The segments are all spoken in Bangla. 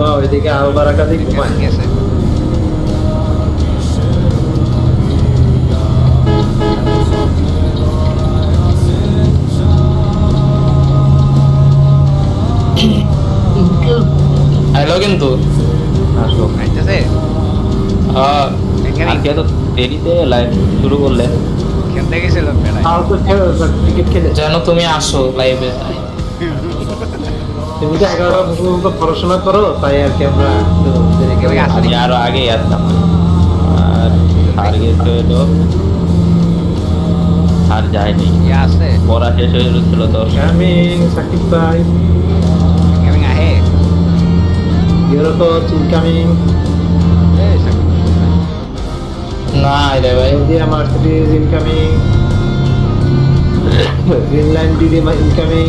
বাহ, ওইদিকে আলবারাকা দিয়ে ঘুমায় গেছে হ্যালো কিন্তু। আসো আইতেছে হ্যাঁ আজকে তো দেরিতে লাইভ শুরু করলে। খেলতে গেছিল যেন তুমি আসো লাইভে তুমি তো এগারোটা পর্যন্ত পড়াশোনা করো তাই আর কি আমরা? আমি আরও আগেই আসতাম। আর গেছে হলো আর যায়নি। আছে? পড়া শেষ হয়ে গেছিল তো। কামিং সাকিব ভাই। আহে? ইউরোপ ইনকামিং এই না রে ভাই। India Mercedes incoming Greenland DD incoming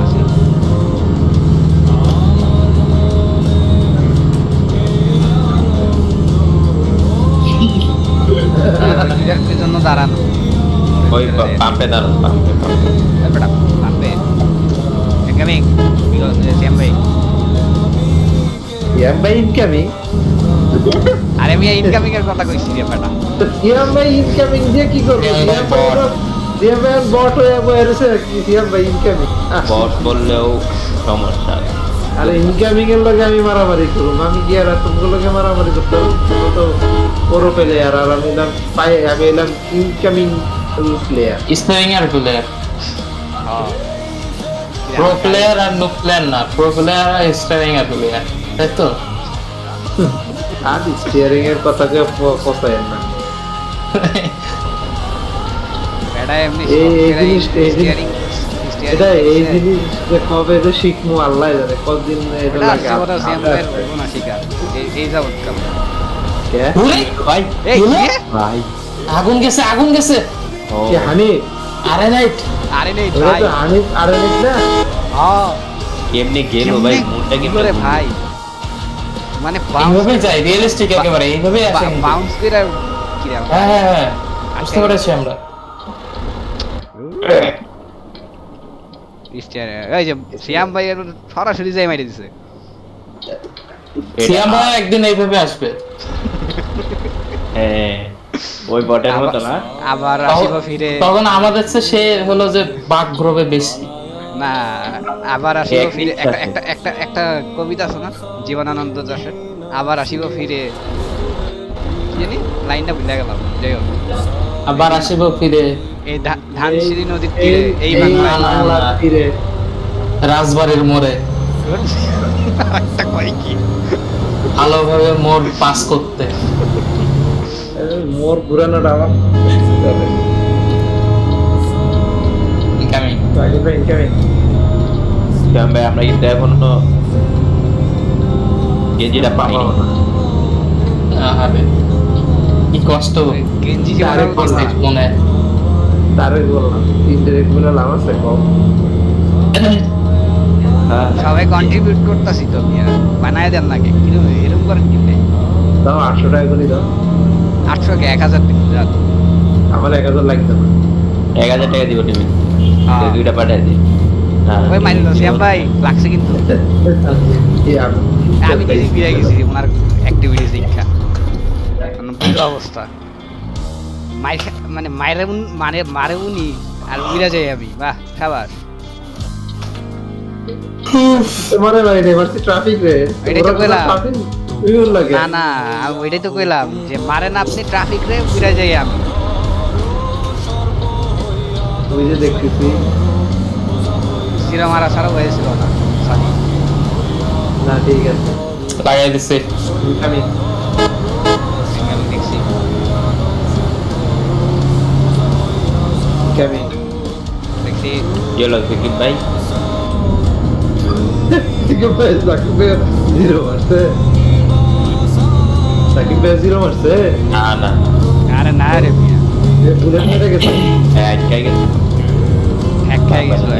নিজের জন্য দাঁড়ানো ওই পাম্পে দাঁড়ান পাম্পে পাম্পে। এই ইনকামিং শ্যাম ভাই ইয়াম ভাই ইনকামিং আরে আমি ইনকামিং এর কথা কইছি রে বেটা। ভাই ইনকামিং দিয়ে কি করবে? ভাই ভাই বট হয়ে বসে ইয়াম ভাই ইনকামিং বস বললেও সমস্যা। আরে ইনকামিং এর লগে আমি মারামারি করুম। আমি কি আর তোমাগুলোকে মারামারি করতাম তোমরা তো পুরো প্লেয়ার আর আমি এলাম পাই আমি এলাম ইনকামিং প্লেয়ার স্পেলিং এর প্লেয়ার প্রো প্লেয়ার আর নো প্লেয়ার না। প্রো প্লেয়ার আর স্টারিং এর প্লেয়ার তাই তো? আর স্টিয়ারিং এর কথাকে পছায় না। বেটা এমনি স্টিয়ারিং এটা এই জিনিস যে কবে যে শিখমু আল্লাহ জানে। কতদিন এটা লাগে। না এই- এই যাবত কে? ভাই এই? ভাই। আগুন গেছে আগুন গেছে। কি হানিফ আরে নাইট আরে নেই এটা ভাই। তো হানিফ আরে নিক না? হ্যাঁ কেমনে গেল ভাই মুডটা কি করে ভাই? মানে এইভাবে যাই রিয়েলিস্টিক একেবারে এইভাবে আসে বাউন্স করে কি রে হ্যাঁ হ্যাঁ হ্যাঁ বুঝতে পেরেছি আমরা। স্টিয়ারিং এই যে শ্যাম ভাই সরাসরি যাই মারি দিছে। সিয়াম ভাই একদিন এইভাবে আসবে। হ্যাঁ ওই বটের মতো না? আবার আসিব ফিরে। তখন আমাদের সে হলো যে বাঘগ্রবে বেশি। না আবার আসিব ফিরে। একটা একটা একটা একটা কবিতা আছে না? জীবনানন্দ দাশের। আবার আসিব ফিরে। জানি লাইনটা ভুলে গেলাম। যাই হোক। আবার আসিব ফিরে। এই ধানসিঁড়ি নদীর তীরে এই বাংলার তীরে রাজবাড়ির মোড়ে। একটা কয় কি? ভালোভাবে মোড় পাস করতে। মোর ঘুরানোটা আমার ইনকামিং ইনকামিং ভাই আমরা কিন্তু এখনও পাইনি। আরে কি কষ্ট? গেঞ্জি যে আরে বানাবো বল না। মনে তারে বললাম ইনডিরেক্ট বলে লাভ আছে কম হ্যাঁ। সবাই কন্ট্রিবিউট করতেছি তো মিয়া বানায় দেন নাকি কিন্তু এরকম করেন কিন্তু দাও আটশো টাকা করে দাও। আটশো কে এক হাজার দিন আমার এক হাজার লাগবে না। এক হাজার টাকা দিব তুমি। হ্যাঁ। দুইটা পাঠাই দি হ্যাঁ। ওই ভাই লাগছে কিন্তু। আমি- আমি নিজে গেছি ওনার অ্যাক্টিভিটি শিক্ষা বুড়ো অবস্থা? মানে মায়ের মানে মারে উনি আর উইরা যাই আমি বাহ খাবার তোমার ট্রাফিক রে? এটাই তো কইলাম। traffic উইউর লাগে। না না ওইটাই তো কইলাম যে মারেন আপনি ট্রাফিক রে উইরা যাই আমি। ওই যে দেখতেছি। জিরো মারা ছাড়া হয়েছিল না না ঠিক আছে। লাগাই দিছে। আমি ইনকামিং দেখছি কি হলো ভাই সাকিব ভাই সাকিব ভাই জিরো মারছে। সাকিব ভাই জিরো মারছে? না না। আরে না রে বুলেট মেরে গেছে। এক জায়গায় হ্যাক খেয়ে গেছিল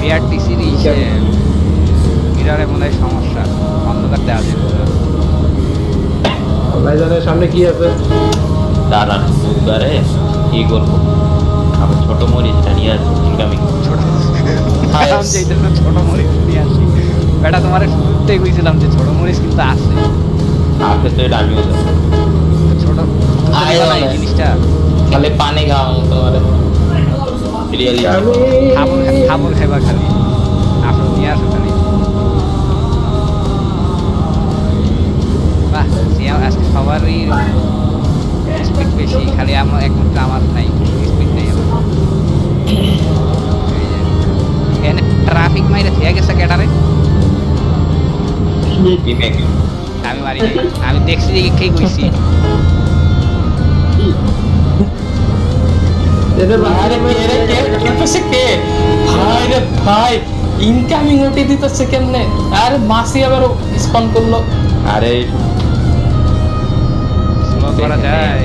বিআরটিসির ইসে মিরারে মনে হয় সমস্যা। অন্ধকার দেওয়া যাবে জানে সামনে কি আছে? দাঁড়ান বুধবারে কি করব আমার ছোট মরিচটা নিয়ে আসব ইনকামিং ছোট তো ছোট মরিচ নিয়ে আসি। বেটা তোমার শুরুতেই কইছিলাম যে ছোট মরিচ কিন্তু আছে। আছে তো এটা আমিও ছোট আয় না এই আয়। জিনিসটা। খালি পানি খাওয়া আমি খাবর খাবর খাইবা খালি। খালি আমার একমাত্র আমার নাই স্পিড নেই এখানে ট্রাফিক মাইরে থেকে গেছে কেটারে আমি মারি আমি দেখছি যে কে কইছি। এদের আরে কে রে কে করতেছে কে? ভাই রে ভাই ইনকামিং ওটি দিতেছে কেমনে? আরে মাসি আবার স্পন করল। আরে করা যায়।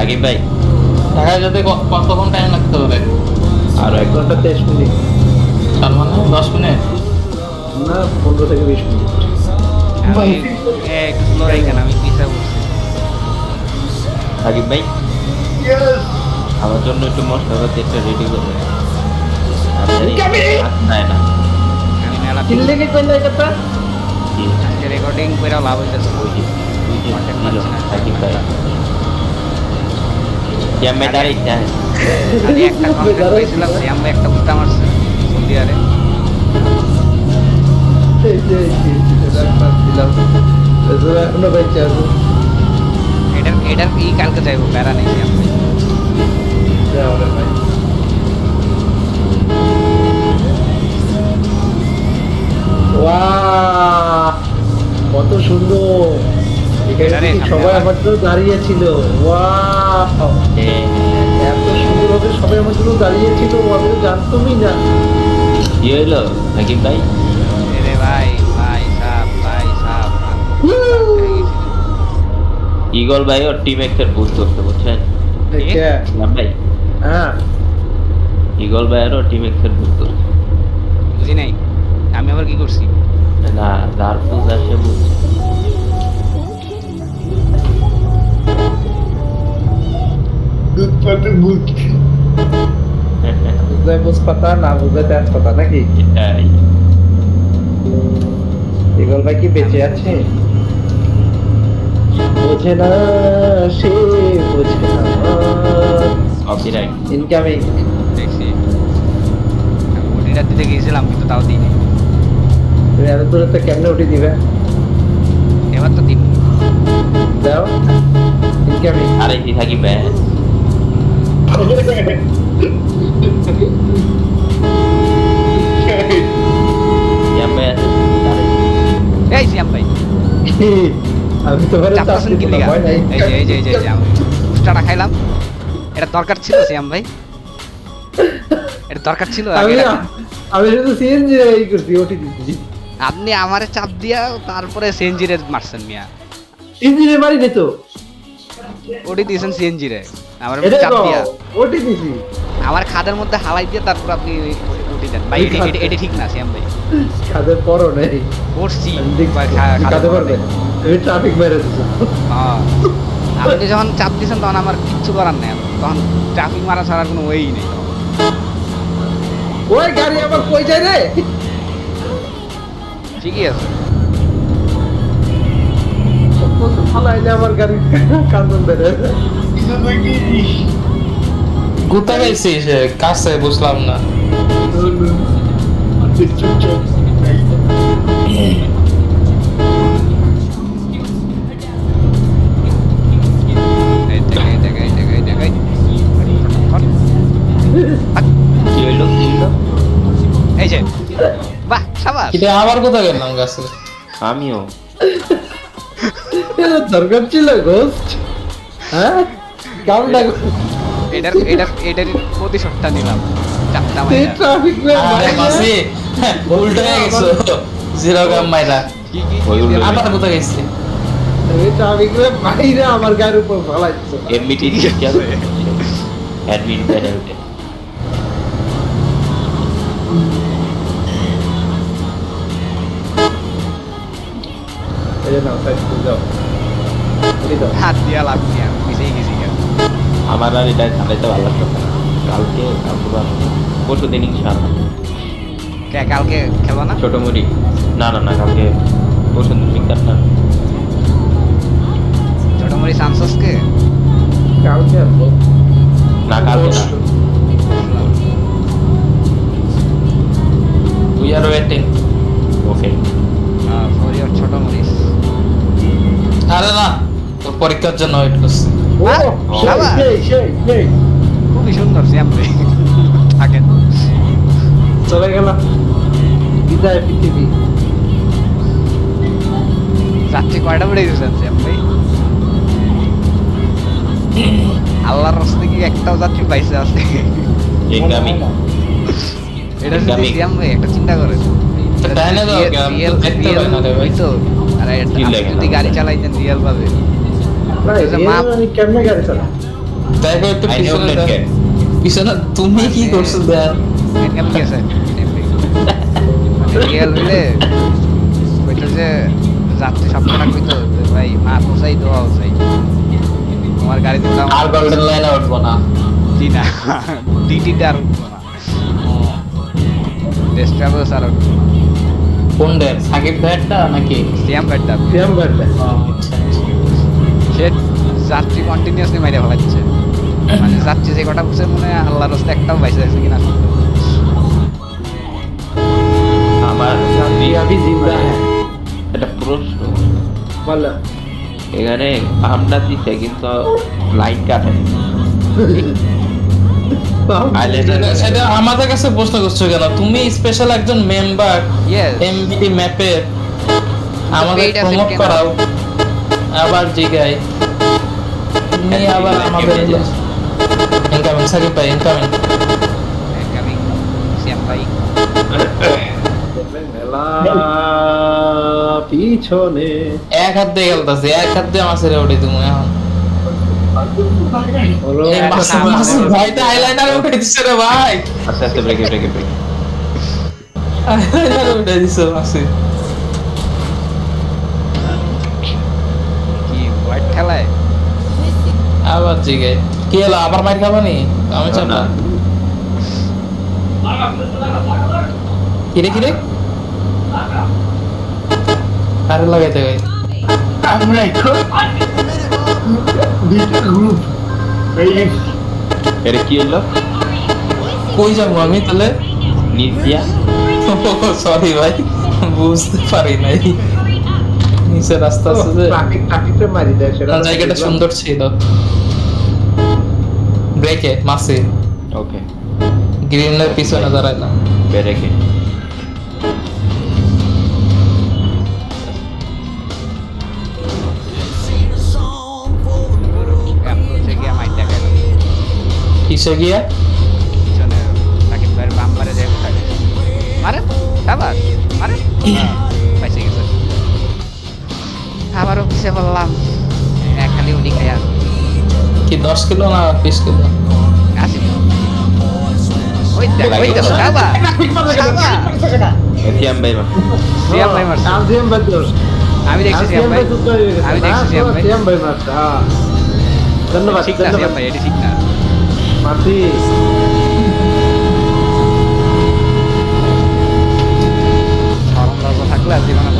সাকিব ভাই দেখা যেতে কতক্ষণ টাইম লাগতে পারে আরও এক ঘণ্টা তেইশ মিনিট। তার মানে দশ মিনিট? না পনেরো থেকে বিশ মিনিট। আমি আমি পিছিয়ে সাকিব ভাই আমার জন্য একটু মশলাপাতি একটা রেডি করবে রেকর্ডিং করে লাভ হইতেছে। সাকিব ভাই। জিম্মেদারি চাই আমি একটা পেয়েছিলাম যে আমরা একটা বুঝতে মারছে সৌদি আরে এটার এটার ই কালকে যাইবো প্যারা নেই আমি যাও রে ভাই কত সুন্দর। এখানে এটারে দেখি সামনে সবাই আমার জন্য দাঁড়িয়ে ছিল। ওয়াও। এত সুন্দরভাবে সবাই আমার জন্য দাঁড়িয়েছিল আমি তো জানতামই না। কি হইল? সাকিব ভাই? রে ভাই ভাই সাপ ভাই সাপ। ইগল ভাই ওর টিম এক্সের বুস্ট করতে বুঝছেন? ভাই। হ্যাঁ। ইগল ভাই আর টিম এক্সের বুস্ট করতে বুঝি নাই। আমি আবার কি করছি? না যার পূজা সে বুঝছে দুধ পাতে বুঝ বুঝলে বুঝ পাতা না বুঝলে তেজ পাতা নাকি? এটাই। ইগল ভাই কি বেঁচে আছে? বোঝে না সে বোঝে না ইনকামিং দেখছি। দিতে গিয়েছিলাম কিন্তু তাও দিই তুমি এত দূরে তো কেমনে উঠে দিবে? এবার তো দিন। দাও ইনকামিং আরে কি সাকিব ভাই এই সিয়াম ভাই আমি তোমার চাপতেছেন কি লিগা এই যে এই যে এই যে এই যে আমি ফুচকাটা খাইলাম। এটা দরকার ছিল সিয়াম ভাই এটা দরকার ছিল আমি আমি শুধু সিএনজি এই করছি ওটি দিচ্ছি আপনি আমারে চাপ দিয়া তারপরে সিএনজি রে মারছেন মিয়া। মারি তো? ওটি দিয়েছেন সিএনজি রে। আমার চাপ দিয়া। ওটি দিছি। আমার খাদের মধ্যে হালাই দিয়ে তারপর আপনি ওটি দেন। ভাই এটি- ঠিক না সিয়াম ভাই। কাদের পরও নেই। খাদের মধ্যে। ট্রাফিক মেরে দিছো হ্যাঁ। আপনি যখন চাপ দিয়েছেন তখন আমার কিচ্ছু করার নেই। তখন ট্রাফিক মারা ছাড়ার কোনো ওয়েই নেই। ওই গাড়ি আবার কই যায় রে? ঠিকই আছে। ভালো আইলে আমার গাড়ি কান্দন বেড়ে গেছিস কাছে বুঝলাম না। এই যে বাহ সাবাস। কিন্তু আবার কোথায় গেলাম কাছে আমিও। দরকার ছিল গোস্ট হ্যাঁ? এটার এটার এটার প্রতিশোধটা নিলাম? মাইরা। ট্রাফিক আরে মাসি উল্টো হয়ে গেছো জিরো গ্রাম মাইরা। কি কি ওই উল্টো আবার কোথায় গেছি? ট্রাফিক বাইরে আমার গাড়ির উপর ফালাইছে এমবিটি কি আছে। অ্যাডমিন প্যানেলতে এই যে নাও সাইড যাও। এই দাও। হাত দিয়া লাভ দিয়া মিশেই গেছি আমার আর এটা চালাইতে ভালো লাগতো না। কালকে কালকে পরশু দিন ইনশাআল্লাহ। কালকে খেলব না? ছোট মুড়ি। না না না কালকে পরশু দিন বিকাশ না ছোট মরি সানসোসকে? কালকে আসব। না কালকে না। We are waiting okay for your ছোট মরিস আরে তোর পরীক্ষার জন্য ওয়েট করছি। খুবই সুন্দর থাকেন। চলে গেলাম। বিদায় পৃথিবী। যাত্রী কয়টা বেড়ে গেছেন ভাই আল্লাহর রাস্তায় কি একটাও যাত্রী পাইছে আছে? এটা যদি Incoming. ভাই একটা চিন্তা করেন তো তো। তো গাড়ি চালাইতেন রিয়েল ভাবে পিছনে তুমি কি করছ দেখ ইনকাম কি আছে রিয়েল হইলে কইতো যে যাত্রী সবকটা কইতো যে ভাই মা পোসাই দোয়া চাই তোমার গাড়ি দিলাম আর গোল্ডেন লাইনে উঠবো না জি না ডিটিতে আর উঠবো না ডেস্ক ট্রাভেলস আর উঠবো না কোন ডেট সাকিব ভাইয়েরটা নাকি সিয়াম ব্যাটটা সিয়াম আচ্ছা, আচ্ছা। সে যাত্রী কন্টিনিউসলি মাইরে ফেলা দিচ্ছে মানে যাত্রী যে কটা বুঝছে মনে হয় আল্লাহর রাস্তা একটাও বাইসে যাচ্ছে কিনা। আমার যাত্রী আমি জিন্দা। হ্যাঁ। এটা প্রশ্ন। এখানে আমরা দিচ্ছে কিন্তু লাইট কাটে সেটা আমাদের কাছে প্রশ্ন করছ কেন? তুমি স্পেশাল একজন মেম্বার এমবিডি ম্যাপের আমাদের প্রমোট করাও। আবার জিগাই। তুমি আবার আমাদের ইনকামিং সাকিব ভাই ইনকামিং ইনকামিং সিয়াম ভাই। পিছনে। এক হাত দিয়ে গেলতাছে এক হাত দিয়ে আমার ছেড়ে উঠে তুমি এখন। ভাইটা আইলাইনারে উঠে দিচ্ছে রে ভাই। আস্তে আস্তে ব্রেকে ব্রেকে উঠে দিচ্ছে মাসি। হোয়াইট খেলায়। আবার জিগাই কি হলো আবার মাইর খাবানি আমি চাপ না। কিরে কিরে? আরে লাগাইতে ভাই আমরা এখন দুইটা গ্রুপ কি হলো? কই যাব আমি তাহলে? নিচ সরি ভাই বুঝতে পারি নাই। নিচে রাস্তা আছে যে ট্রাফিক ট্রাফিকটা মারি দেয় সেটা না, জায়গাটা সুন্দর ছিল। ব্রেকে মাসে। ওকে গ্রিনের পিছনে দাঁড়াইলাম ব্রেকে অ্যাপ্রোচে গিয়ে মাইট কিসে গিয়া? পিছনে সাকিব ভাইয়ের বাম্পারে যে থাকে মারে সাবাস আবারও পিছিয়ে বললাম এক খালি উনি খাইয়া কি দশ কিলো না বিশ কিলো আসি ওই দেখ ওই দেখ সাবাস সাবাস এটিএম ভাই সিয়াম ভাই মারছে সিয়াম ভাই দোষ আমি দেখছি সিয়াম ভাই আমি দেখছি সিয়াম ভাই সিয়াম ভাই মারছে হ্যাঁ ধন্যবাদ ঠিক না সিয়াম ধন্যবাদ ভাই এটি ঠিক না মাসি সরম লজ্জা থাকলে আর জীবনে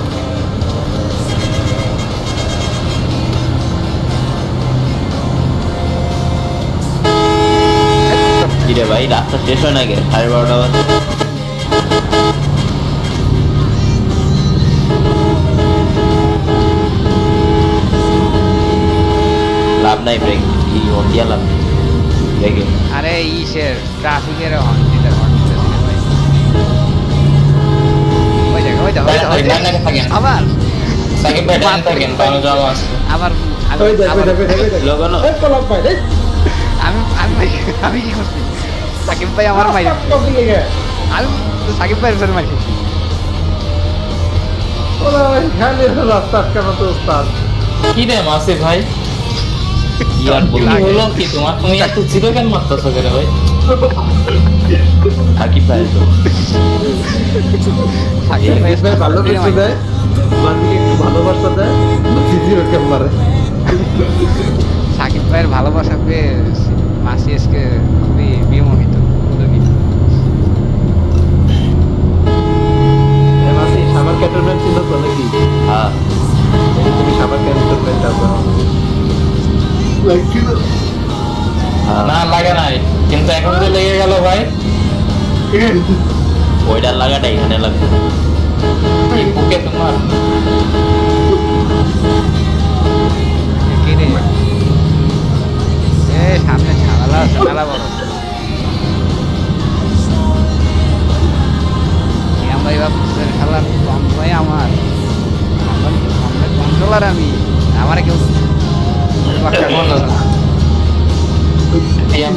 কিরে ভাই রাস্তা শেষ হয় না গে সাড়ে বারোটা বাজে। লাভ নাই ব্রেক কি হতিয়া লাভ ব্রেকে আরে ইসের ট্রাফিকের দিতে। আবার? আবার আবার- আমি আমি কি করছি? সাকিব ভাই আমার মাইরে। আমি তো সাকিব ভাইয়ের ফের মাইরে। ওরা খালি রাস্তা আটকানো তো উস্তাদ কি রে মাসি ভাই? কি আর কি হলো কি তোমার? তুমি এত জিরো কেন মারতেছো করে ভাই? সাকিব ভাই তো। সাকিব ভাই ভাই ভালো কিছু দেয় মাঝিকে একটু ভালোবাসা দেয় মারে? সাকিব ভাইয়ের ভালোবাসা পেয়ে মাসি আজকে খুবই ওইটার লাগাটা এখানে লাগবে। বুকে তোমার। কি রে। এ সামনে ঝামেলা ঝামেলা বড়। শ্যাম ভাই ভাবছেন খেলার কম আমার। কন্ট্রোলার আমি। আমার কেউ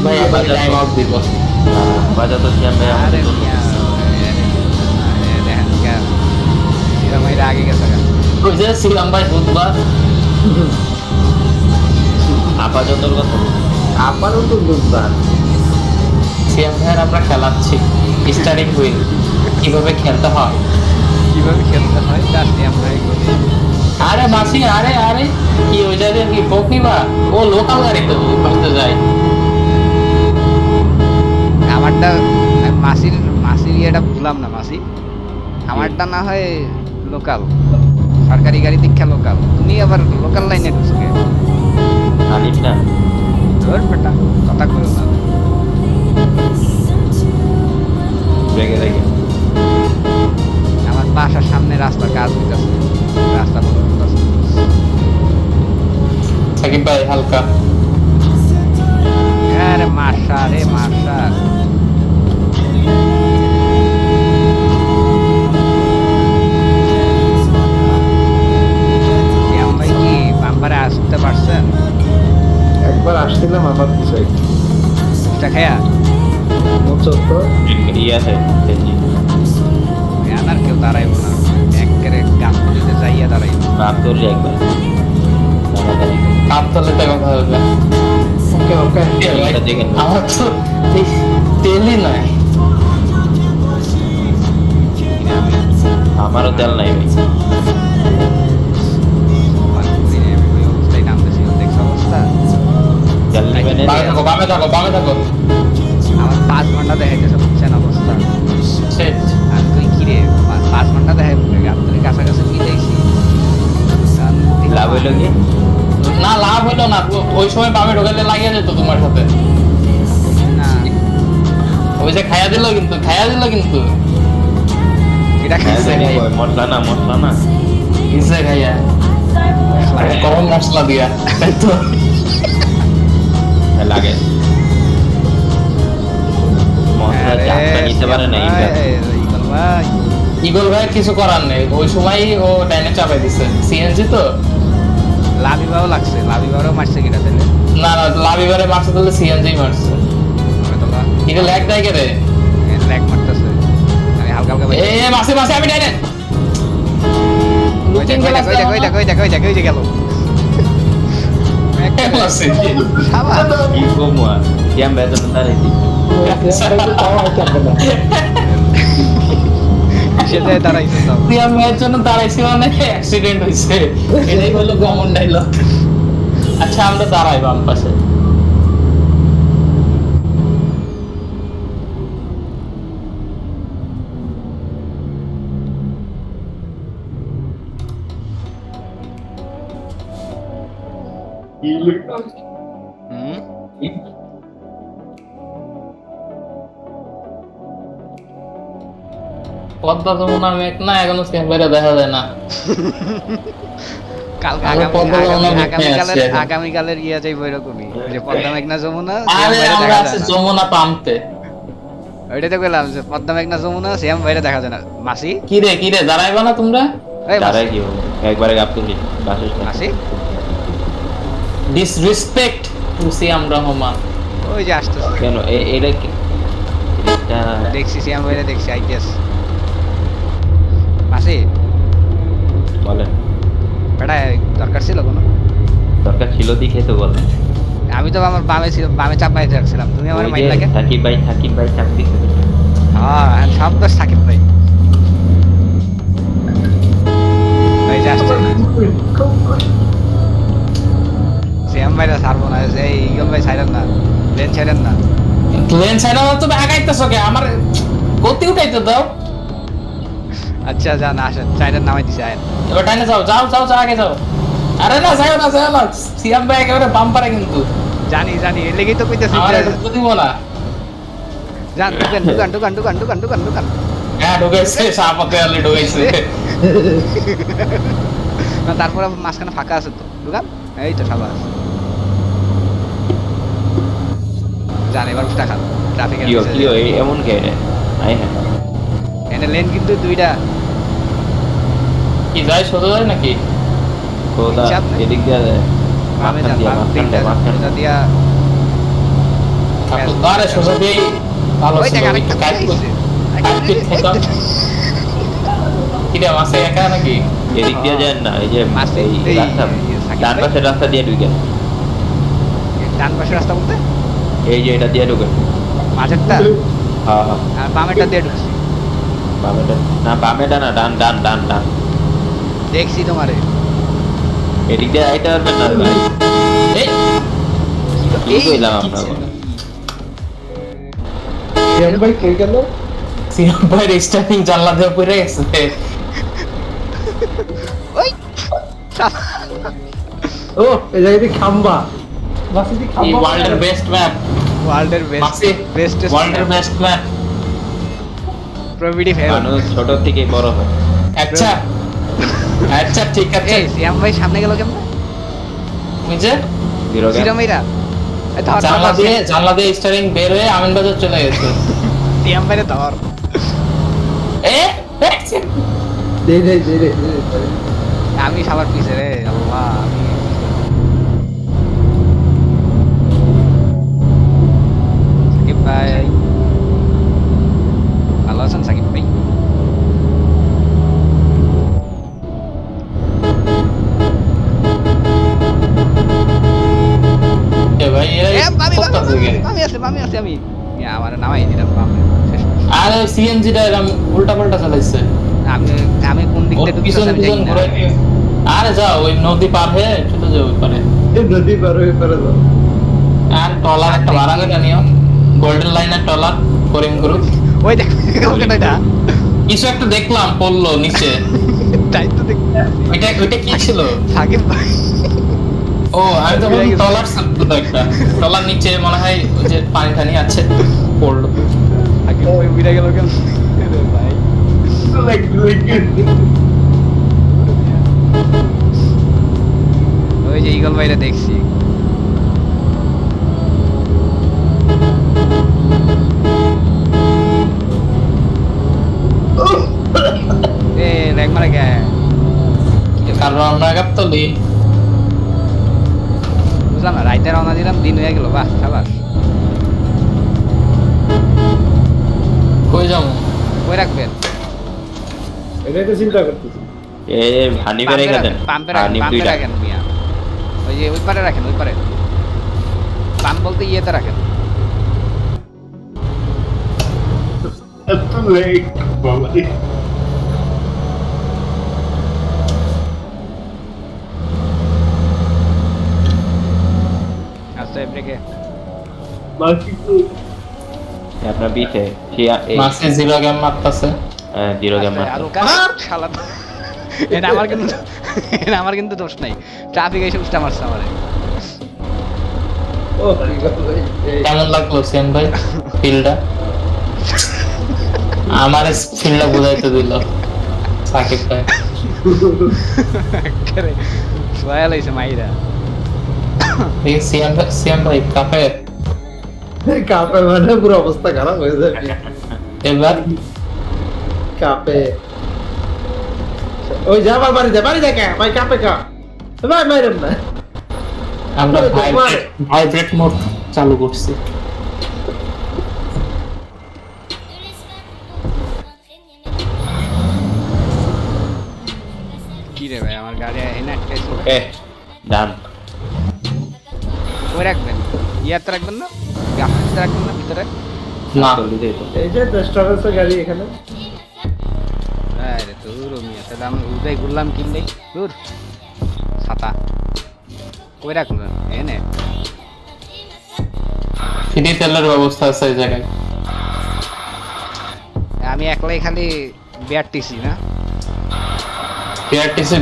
ভাই আবার দিব। বাজা তো আরে আমাদের আগে গেছে। ওই যে ছিলাম ভাই বুধবার আপাতত কথা ভাইয়ের আমরা খেলাচ্ছি হুইল কীভাবে খেলতে হয় কীভাবে খেলতে হয় তা শ্যাম ভাই আরে মাসি আরে আরে কি ওই জায়গায় কি কক নিবা ও লোকাল গাড়ি তো করতে যায় আমারটা মাসির মাসির ইয়েটা বুঝলাম না মাসি। আমারটা না হয় লোকাল সরকারি গাড়ি দীক্ষা লোকাল তুমি আবার লোকাল লাইনে ঢুকছো জানিস না। ধর বেটা কথা কইও না। আমার বাসার সামনে রাস্তার কাজ হইতেছে। রাস্তা বড় হইতেছে। সাকিব ভাই হালকা। একবার। কথা হবে ওকে ওকে না। আমার তো তেলই নাই। আমারও তেল নাই বামে থাকো বামে থাকো বামে থাকো। আমার পাঁচ ঘণ্টা দেখাইতেছে বুঝছেন অবস্থা। হইল কি? না লাভ হলো না। ওই সময় বামে ঢোকালে লাগিয়ে যেত তোমার সাথে। ওই যে খাইয়া দিল কিন্তু খাইয়া দিল কিন্তু। এটা খাইছে মশলা না মশলা না। কিসে খাইয়া গরম মশলা দিয়া। তো লাগে। ইগল ভাই কিছু করার নেই। ওই সময় ও ডাইনে চাপাই দিছে। সিএনজি তো? লাভিবাও লাগছে লাভিবারও মারছে কিনা তাহলে না। না লাভিবারে মারছে তাহলে সিএনজি মারছে। এটা ল্যাগ দেয় কে রে ল্যাগ মারতেছে। আমি হালকা হালকা এ মাসে মাসে আমি ডাইনে কি কমু আর? সিয়াম বেতন দাঁড়াইছি? সেটাই দাঁড়াইছে তুই আমি এর জন্য দাঁড়াইছি মানে অ্যাক্সিডেন্ট হয়েছে এটাই হলো কমন ডাইলগ আচ্ছা আমরা দাঁড়াই বাম পাশে। হুম? পদ্মা যমুনা মেঘ না এখনও সেম বাইরে দেখা যায় না। কালকে আগামীকালের ইয়ে যাইবো এরকমই। যে পদ্মা মেঘনা যমুনা আরে আমরা আছি। যমুনা ওইটাই তো বললাম যে পদ্মা মেঘনা যমুনা শ্যাম বাইরে দেখা যায় না। মাসি? কি রে কি রে দাঁড়াইবা না তোমরা? দাঁড়াই কি হবে একবারে গাপ তুলি। মাসি? ডিসরেসপেক্ট সিয়াম রহমান ওই যে আসতেছে। কেন? এ- এটা কি? দেখছি শ্যাম বাইরে দেখছি আইতেস মাসি বলেন বেটা দরকার ছিল কোনো? দরকার ছিল দিকে তো বলেন আমি তো আমার বামে ছিল বামে চাপ মাইতে রাখছিলাম। তুমি আমার ওই লাগে? সাকিব ভাই সাকিব ভাই চাপ দিছে। হ্যাঁ সব দোষ সাকিব ভাই। এই যে আসছে শ্যাম ভাইরা ছাড়বো না এই ইগল ভাই ছাড়েন না লেন ছাড়েন না। লেন সাইড তুমি আগাইতেছো কে? আমার গতি উঠাইতে দাও। আচ্ছা যান আসেন। চাইলেন নামাই দিছে আয়েন। এবার টাইনে যাও যাও যাও যাও আগে যাও। আরে না যাও না যাও না। সিয়াম ভাই একেবারে বাম্পারে কিন্তু। জানি জানি এর লেগেই তো কইতেছি ঢুকতে দিব না যান ঢুকেন ঢুকান ঢুকান ঢুকান ঢুকান ঢুকান ঢুকান। হ্যাঁ ঢুকাইছে সাপাতে আলে ঢুকাইছে না তারপরে মাঝখানে ফাঁকা আছে তো। ঢুকান? এই তো সবাই যান এবার উঠা খান। ট্রাফিকের এমন কে? হ্যাঁ। এনে লেন কিন্তু দুইটা। কি যায় সোজা যায় নাকি? কোদা চাপ এদিক দিয়ে যায়। মাঝখান দিয়া আরে সোজা ভালো ছিল মাসে একা নাকি? এদিক দিয়ে যায় না এই যে ডান। পাশের রাস্তা দিয়ে ঢুকে। ডান পাশে রাস্তা বলতে? এই যে এটা দিয়ে ঢুকে। মাঝেরটা? হ্যাঁ হ্যাঁ। আর বামেরটা দিয়ে ঢুকছি। বামেটা না বামেটা না ডান ডান ডান ডান। দেখছি তোমারে। এদিক দিয়ে আইতে পারবেন না ভাই। এই! কইলাম আপনার শ্যাম ভাই কই গেল? সিয়াম ভাই স্টার্টিং জানলা দিয়ে পড়ে গেছে। ওই! ও এই জায়গাতে খাম্বা। বাসিতে এই ওয়ার্ল্ডের বেস্ট ম্যাপ ওয়ার্ল্ডের বেস্ট বেস্ট ওয়ার্ল্ডের বেস্ট ম্যাপ প্রবিডি ফেল ছোট থেকে বড় হয়। আচ্ছা। আচ্ছা ঠিক আছে। এই শ্যাম ভাই সামনে গেল কেমন? যে? জিরো মেরা জানলা দিয়ে জানলা দিয়ে স্টারিং বের হয়ে আমিন বাজার চলে গেছে। শ্যাম ভাইরে ধর। এ দে দে দে, দে। আমি সবার পিছে রে আল্লাহ আমি ভাই। ভালো আছেন সাকিব ভাই। আছে, আছে, আমি। আমার নামাই দিলাম আরে সিএনজি টা এরকম উল্টা পাল্টা চালাইছে। আমি আমি কোন দিক ওর পিছন পিছন ঘুরাই আরে যাও ওই নদী পার হয়ে চলে যাও ওই পারে। নদী পার হয়ে পারে যাও। আর টলার একটা ভাড়া করে নিও। গোল্ডেন লাইনের টলার করিম গ্রুপ ওই দেখ কিছু একটা দেখলাম পড়ল নিচে। তাই তো দেখ ওইটা ওইটা কি ছিল? সাকিব ভাই। ও আমি তো ভাবলাম টলার একটা। টলার নিচে মনে হয় ওই যে পানি টানি আছে পড়ল। সাকিব ভাই উড়ে গেল কেন? ওই যে ইগল ভাইরা দেখছি। এ লেগ মারা গে কারণ আমরা গাবতলি বুঝলাম না রাইতে রওনা দিলাম দিন হয়ে গেল বাহ খাবার কই যাব? কই রাখবেন? এটাই তো চিন্তা করতেছি। এ হানি পাম্পে গেছেন? পাম্পে রাখেন পাম্পে রাখেন মিয়া। ওই যে ওই পারে রাখেন ওই পারে। বাম বলতে ইয়েতে রাখেন। এত লেট বাবা আস্তে ব্রেকে আপনার বিতে মাসে জিরো গেম মারতাছে। জিরো শালা। এটা আমার কিন্তু এটা আমার কিন্তু দোষ নাই। ট্রাফিক এসে উষ্টা মারছে আমারে। কেমন লাগল সেন ভাই? ফিল্ডটা আমার ফিল্ডটা বুঝাইতে দিল। সাকিব ভাই। মাইরা। সিএম ভাই সিএম ভাই কাপে কাপে মানে পুরো অবস্থা খারাপ হয়ে যাবে। এবার? কাপে। ওই যা আমার বাড়ি যা বাড়ি যা কে? ভাই কাপে কা। ভাই মাইরেন না আমরা ভাইব্রেট মোড চালু করছি। কি রে ভাই আমার গাড়ি এনে ওকে ডান। কই রাখবেন ইয়াতে রাখবেন না? গাফিতে রাখবেন না ভিতরে? না। জলদি দে তো এই যে রেস্টুরেন্টের গাড়ি এখানে। আরে তোর মিয়া তাহলে আমি উদয় ঘুরলাম কিনলে দূর। ছাতা। কই রাখবেন এনে ফ্রি তেলের ব্যবস্থা আছে এই জায়গায়। আমি একলাই খালি বিআরটিসি না? কেআরটিসি